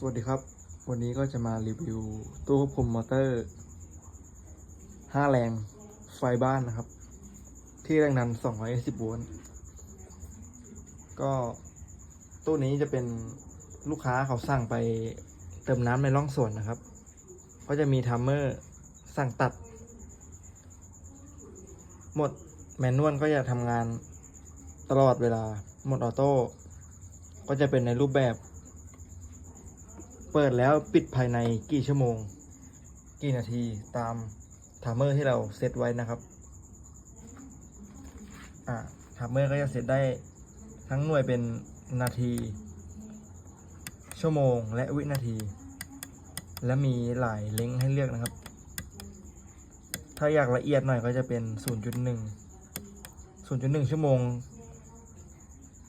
สวัสดีครับ วันนี้ก็จะมารีวิวตู้ควบคุมมอเตอร์ 5 แรงไฟบ้านนะครับ ที่แรงดัน210โวลต์ก็ตู้นี้จะเป็นลูกค้าเขาสั่งไปเติมน้ำในร่องส่วนนะครับ ก็จะมีทัมเมอร์สั่งตัด หมดแมนนวลก็จะทำงานตลอดเวลาหมดออโต้ก็จะเป็นในรูปแบบ เปิดแล้วปิดภายในกี่ชั่วโมง กี่นาทีตามไทม์เมอร์ที่เราเซตไว้นะครับอ่าไทม์เมอร์ก็จะเซตได้ทั้งหน่วยเป็นนาที ชั่วโมงและวินาที และมีหลายเล้งให้เลือกนะครับ ถ้าอยากละเอียดหน่อยก็จะเป็น 0.1 0.1 ชั่วโมง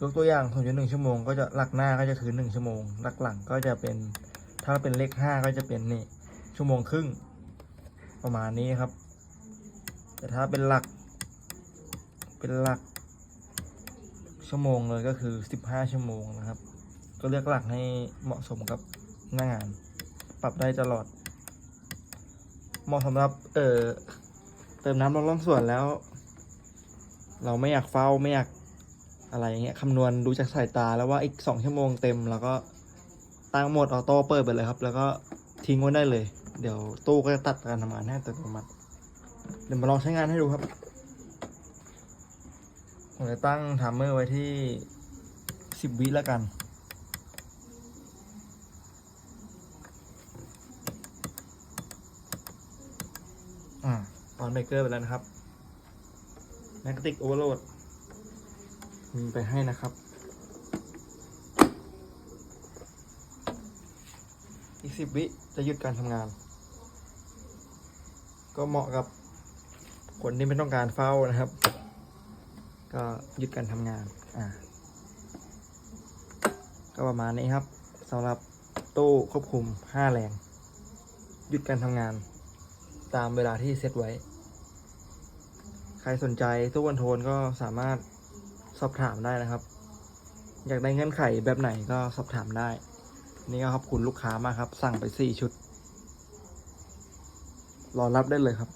ยกตัวอย่าง0.1 ชั่วโมงก็จะหลักหน้าก็จะคือ 1 ชั่วโมง หลักหลังก็จะเป็น ถ้าเป็นเลข5ก็จะเป็นนี่ ชั่วโมงครึ่ง ประมาณนี้ครับ แต่ถ้าเป็นหลัก เป็นหลัก ชั่วโมงเลยก็คือ15ชั่วโมงนะครับ ก็เลือกหลักให้เหมาะสมกับหน้างาน ปรับได้ตลอด เหมาะสำหรับเอ่อเติมน้ำลงร่องส่วนแล้ว เราไม่อยากเฝ้าไม่อยากอะไรอย่างเงี้ยคำนวณดูจากสายตาแล้วว่าอีกสองชั่วโมงเต็ม แล้วก็ ตั้งโหมดออโต้เปิดไปเลยครับ แล้วก็ทิ้งไว้ได้เลย เดี๋ยวตู้ก็จะตัดการทำงานให้อัตโนมัติเดี๋ยวมาลองใช้งานให้ดูครับผมจะตั้งไทม์เมอร์ไว้ที่สิบวิแล้วกัน อ่าตอนเบเกอร์ไปแล้วนะครับแมกติกโอเวอร์โหลดมีไปให้นะครับ อีกสิบวิจะหยุดการทำงาน ก็เหมาะกับคนที่ไม่ต้องการเฝ้านะครับ ก็หยุดการทำงานอ่าก็ประมาณนี้ครับสำหรับตู้ควบคุม 5 แรง หยุดการทำงาน ตามเวลาที่เซตไว้ ใครสนใจตู้คอนโทรลก็สามารถสอบถามได้นะครับ อยากได้เงื่อนไขแบบไหนก็สอบถามได้ นี่ก็ขอบคุณลูกค้ามากครับ สั่งไปสี่ชุด รอรับได้เลยครับ